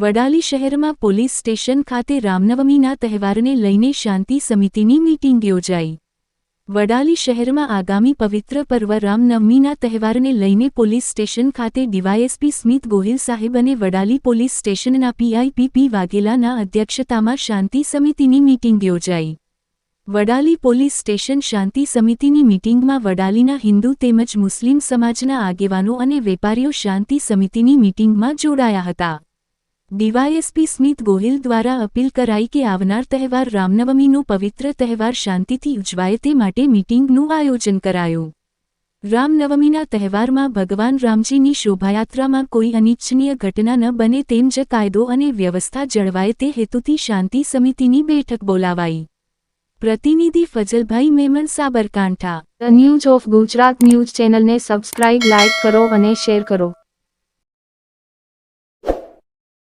વડાલી શહેરમાં police station ખાતે રામનવમીના તહેવારને લઈને શાંતિ સમિતિની મીટિંગ યોજાઈ. વડાલી શહેરમાં આગામી પવિત્ર પર્વ રામનવમીના તહેવારને લઈને પોલીસ સ્ટેશન ખાતે ડીવાયએસપી સ્મિત ગોહિલ સાહેબ અને વડાલી પોલીસ સ્ટેશનના પીઆઈપીપી વાઘેલાના અધ્યક્ષતામાં શાંતિ સમિતિની મીટિંગ યોજાઈ. વડાલી પોલીસ સ્ટેશન શાંતિ સમિતિની મીટિંગમાં વડાલીના હિન્દુ તેમજ મુસ્લિમ સમાજના આગેવાનો અને વેપારીઓ શાંતિ સમિતિની મીટિંગમાં જોડાયા હતા. ડીવાયએસપી સ્મિત ગોહિલ દ્વારા અપીલ કરાઈ કે આવનાર તહેવાર રામનવમીનો પવિત્ર તહેવાર શાંતિથી ઉજવાય તે માટે મીટિંગનું આયોજન કરાયું. રામનવમીના તહેવારમાં ભગવાન રામજીની શોભાયાત્રામાં કોઈ અનિચ્છનીય ઘટના ન બને તેમ જ કાયદો અને વ્યવસ્થા જળવાય તે હેતુથી શાંતિ સમિતિની બેઠક બોલાવાઈ. પ્રતિનિધિ Fazalbhai Memon, Sabarkantha. The news of Gujarat news ચેનલને સબસ્ક્રાઇબ લાઇક કરો અને શેર કરો.